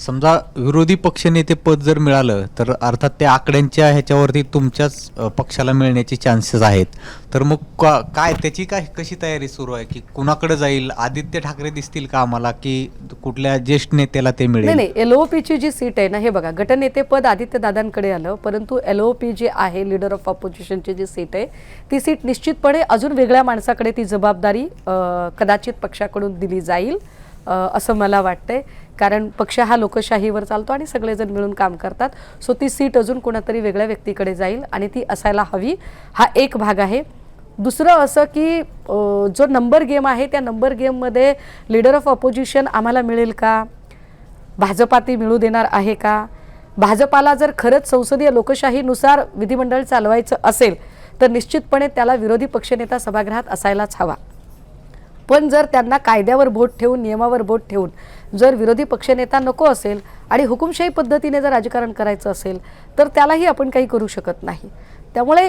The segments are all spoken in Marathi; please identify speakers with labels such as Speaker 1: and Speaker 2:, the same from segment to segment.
Speaker 1: समजा विरोधी पक्षनेते पद जर मिळालं तर अर्थात त्या आकड्यांच्या ह्याच्यावरती तुमच्याच पक्षाला मिळण्याचे चान्सेस आहेत. तर मग का- काय त्याची काय कशी तयारी सुरू आहे? की कुणाकडे जाईल? आदित्य ठाकरे दिसतील का आम्हाला? की कुठल्या ज्येष्ठ नेत्याला ते मिळेल?
Speaker 2: नाही एल जी सीट आहे ना हे बघा गटनेतेपद आदित्य दादांकडे आलं परंतु एल ओ पी जी आहे लीडर ऑफ ऑपोजिशनची जी सीट आहे ती सीट निश्चितपणे अजून वेगळ्या माणसाकडे ती जबाबदारी कदाचित पक्षाकडून दिली जाईल. असं मला वाटतंय. कारण पक्ष हा लोकशाहीवर चालतो आणि सगळेजण मिळून काम करतात. सो ती सीट अजून कोणातरी वेगळ्या व्यक्तीकडे जाईल आणि ती असायला हवी. हा एक भाग आहे. दुसरं असं की जो नंबर गेम आहे त्या नंबर गेममध्ये लीडर ऑफ ऑपोजिशन आम्हाला मिळेल का? भाजपा ती मिळू देणार आहे का? भाजपाला जर खरंच संसदीय लोकशाहीनुसार विधिमंडळ चालवायचं असेल तर निश्चितपणे त्याला विरोधी पक्षनेता सभागृहात असायलाच हवा. पण जर त्यांना कायद्यावर बोट ठेवून नियमावर बोट ठेवून जर विरोधी पक्षनेता नको असेल आणि हुकुमशाही पद्धतीने जर राजकारण करायचं असेल तर त्यालाही आपण काही करू शकत नाही. त्यामुळे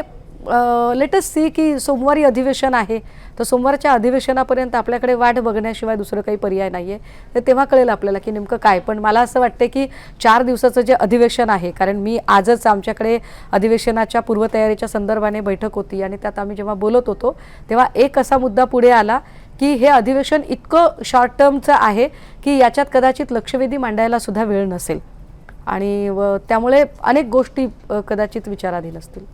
Speaker 2: लेटेस्ट सी की सोमवारी अधिवेशन आहे. तर सोमवारच्या अधिवेशनापर्यंत आपल्याकडे वाट बघण्याशिवाय दुसरं काही पर्याय नाही आहे तर तेव्हा कळेल आपल्याला की नेमकं काय. पण मला असं वाटतं की चार दिवसाचं जे अधिवेशन आहे कारण मी आजच आमच्याकडे अधिवेशनाच्या पूर्वतयारीच्या संदर्भाने बैठक होती आणि त्यात आम्ही जेव्हा बोलत होतो तेव्हा एक असा मुद्दा पुढे आला की हे अधिवेशन इतकं शॉर्ट टर्मचं आहे की याच्यात कदाचित लक्षवेधी मांडायला सुद्धा वेळ नसेल. आणि त्यामुळे अनेक गोष्टी कदाचित विचाराधीन असतील.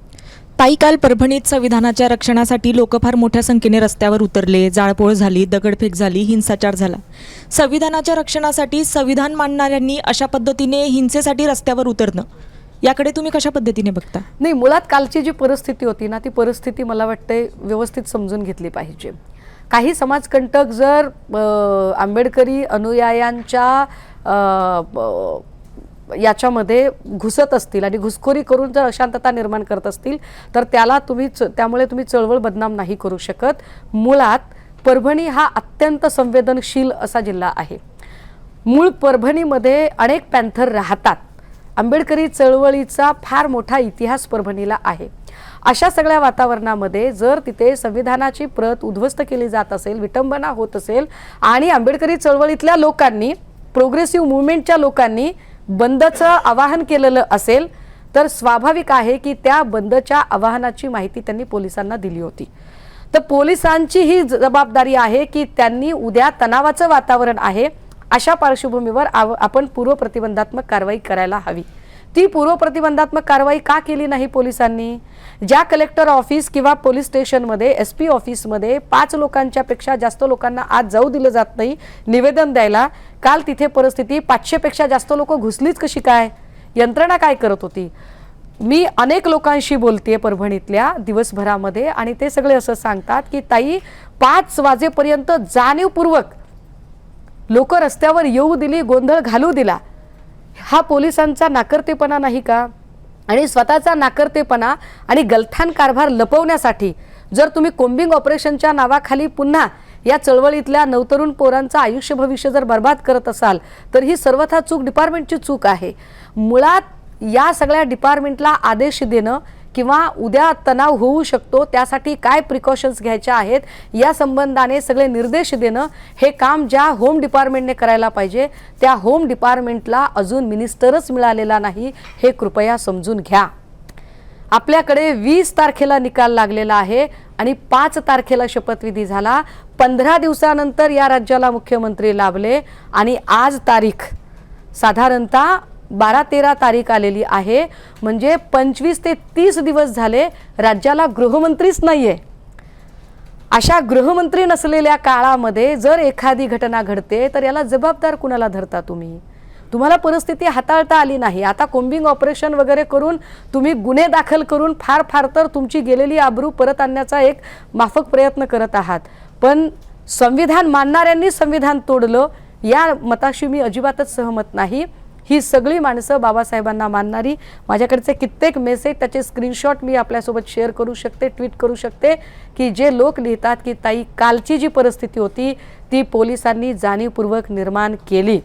Speaker 3: ताई काल परभणीत संविधानाच्या रक्षणासाठी लोक फार मोठ्या संख्येने रस्त्यावर उतरले. जाळपोळ झाली दगडफेक झाली हिंसाचार झाला. संविधानाच्या रक्षणासाठी संविधान मांडणाऱ्यांनी अशा पद्धतीने हिंसेसाठी रस्त्यावर उतरणं. याकडे तुम्ही कशा पद्धतीने बघता?
Speaker 2: नाही मुळात कालची जी परिस्थिती होती ना ती परिस्थिती मला वाटते व्यवस्थित समजून घेतली पाहिजे. काही समाजकंटक जर आंबेडकरी अनुयायांच्या याच्यामध्ये घुसत असतील आणि घुसखोरी करून जर अशांतता निर्माण करत असतील तर त्याला तुम्ही च- त्यामुळे तुम्ही चळवळ बदनाम नाही करू शकत. मुळात परभणी हा अत्यंत संवेदनशील असा जिल्हा आहे. मूळ परभणीमध्ये अनेक पॅन्थर राहतात. आंबेडकरी चळवळीचा फार मोठा इतिहास परभणीला आहे. अशा सगळ्या वातावरणामध्ये जर तिथे संविधानाची प्रत उद्ध्वस्त केली जात असेल विटंबना होत असेल आणि आंबेडकरी चळवळीतल्या लोकांनी प्रोग्रेसिव्ह मुवमेंटच्या लोकांनी बंदचं आवाहन केलेलं असेल तर स्वाभाविक आहे की त्या बंदच्या आवाहनाची माहिती त्यांनी पोलिसांना दिली होती. तर पोलिसांची ही जबाबदारी आहे की त्यांनी उद्या तणावाचं वातावरण आहे अशा पार्श्वभूमीवर आव- आपण पूर्व प्रतिबंधात्मक कारवाई करायला हवी. ती पूर्व प्रतिबंधात्मक कारवाई का केली नाही पोलिसांनी? ज्या कलेक्टर ऑफिस किंवा पोलीस स्टेशनमध्ये एस पी ऑफिसमध्ये पाच लोकांच्या पेक्षा जास्त लोकांना आज जाऊ दिलं जात नाही निवेदन द्यायला काल तिथे परिस्थिती पाचशेपेक्षा जास्त लोक घुसलीच कशी काय? यंत्रणा काय करत होती? मी अनेक लोकांशी बोलते परभणीतल्या दिवसभरामध्ये आणि ते सगळे असं सांगतात की ताई पाच वाजेपर्यंत जाणीवपूर्वक लोक रस्त्यावर येऊ दिली गोंधळ घालू दिला. हा पोलिसांचा नाकर्तेपणा नाही का? आणि स्वतःचा नाकर्तेपणा आणि गलथान कारभार लपवण्यासाठी जर तुम्ही कोम्बिंग ऑपरेशनच्या नावाखाली पुन्हा या चळवळीतल्या नवतरुण पोरांचं आयुष्य भविष्य जर बर्बाद करत असाल तर ही सर्वथा चूक डिपार्टमेंटची चूक आहे. मुळात या सगळ्या डिपार्टमेंटला आदेश देणं किंवा उद्या तणाव होऊ शकतो त्यासाठी काय प्रिकॉशन्स घ्यायच्या आहेत या संबंधाने सगळे निर्देश देणं हे काम ज्या होम डिपार्टमेंटने करायला पाहिजे त्या होम डिपार्टमेंटला अजून मिनिस्टरच मिळालेला नाही हे कृपया समजून घ्या. आपल्याकडे वीस तारखेला निकाल लागलेला आहे आणि पाच तारखेला शपथविधी झाला. पंधरा दिवसानंतर या राज्याला मुख्यमंत्री लाभले आणि आज तारीख. साधारणतः बारा तेरा तारीख आलेली आहे. म्हणजे पंचवीस ते तीस दिवस झाले राज्याला गृहमंत्रीच नाही आहे अशा गृहमंत्री नसलेल्या काळामध्ये जर एखादी घटना घडते तर याला जबाबदार कुणाला धरता तुम्ही? तुम्हाला परिस्थिती हाताळता आली नाही. आता कोम्बिंग ऑपरेशन वगैरे करून तुम्ही गुन्हे दाखल करून फार फार तर तुमची गेलेली आबरू परत आणण्याचा एक माफक प्रयत्न करत आहात. पण संविधान मानणाऱ्यांनी संविधान तोडलं या मताशी मी अजिबातच सहमत नाही. ही सगळी माणसं बाबासाहेबांना मानणारी. माझ्याकडचे कित्येक मेसेज त्याचे स्क्रीनशॉट मी आपल्यासोबत शेअर करू शकते ट्विट करू शकते की जे लोक लिहितात की ताई कालची जी परिस्थिती होती ती पोलिसांनी जाणीवपूर्वक निर्माण केली.